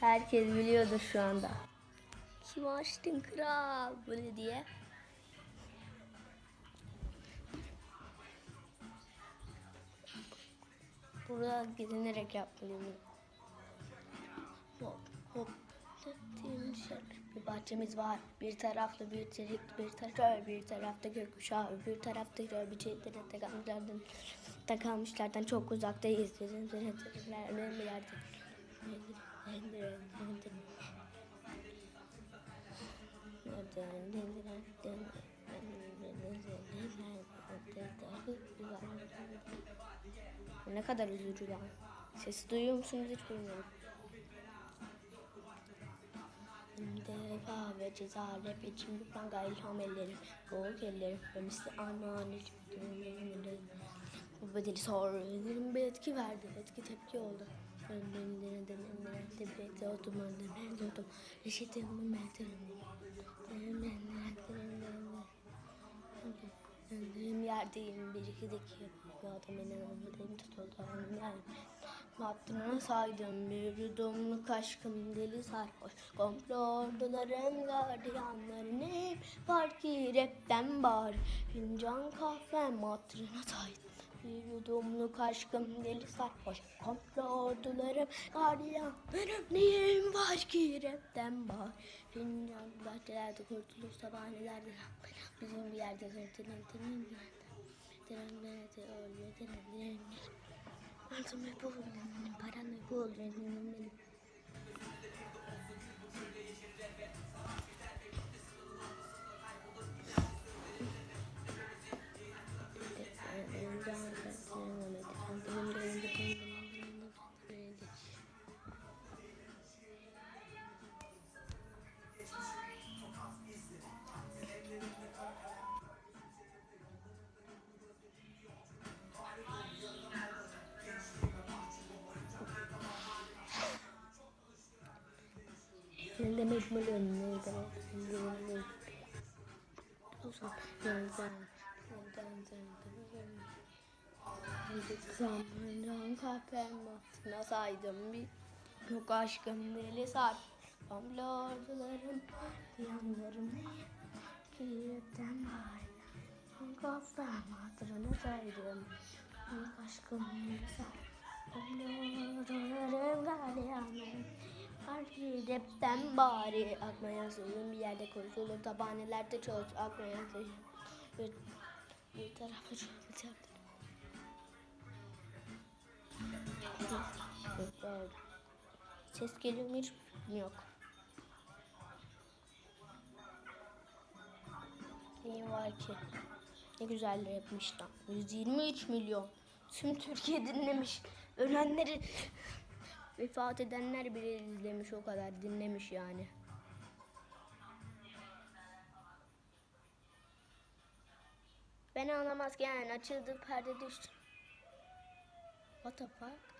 Herkes biliyordur şu anda. Kim açtın kral böyle diye. Burada gezinerek yapmalıyım. Hop hop. Şey. Bir bahçemiz var. Bir tarafta bir çelik, bir tarafta bir tarafta gökkuşağı, öbür tarafta göl bir çelikleri takalmışlardan, takalmışlardan çok uzaktayız. Bir yerde. Ne kadar üzücü lan. Sesi duyuyor musunuz hiç bilmiyorum. Defa ve ceza rap için bir pranga ilham ellerim Boğuk ellerim ve misli armağan için Bu bedeli sor Ederim bir etki verdi Etki tepki oldu Önlerinde denenler Tepkide otoman Nerede otom Reşitim bu mertelim Öldüğüm yerdeyim bir iki dakika Bu adam beni anlamadığım tutuldu anlayayım Baktığına saydım bir yudumluk aşkım deli sarhoş Komplo ordularım gardiyanların hep var ki rapten var Fincan kahvem hatırına saydım bir yudumluk aşkım deli sarhoş Komplo ordularım gardiyanlarım neyim var ki rapten var Fincan bahçelerde kurtuluş sabahnelerde Bizim bir yerde kırtılan tren Tren Once my bowl, and I'm put on my bowl, and I'm Ne demek mi lan? Ne demek? Ne demek? Olsun. Neden? Neden? Zamandan kahvem altına saydım bir Yok aşkım deli sar Amlardılarım Yanlarım Kiretten var Kahvem hatırına saydım Yok aşkım deli sar Rapten bari Akmaya suyun bir yerde konuşulur Tabanelerde çöz Akmaya suyun Bir, bir tarafı Doğru. Ses geliyor mu hiç yok. Neyi var ki? Ne güzel yapmış lan. 123 milyon. Tüm Türkiye dinlemiş. Ölenleri vefat edenler bile izlemiş o kadar dinlemiş yani. Ben anlamaz yani açıldı perde düştü. What the fuck?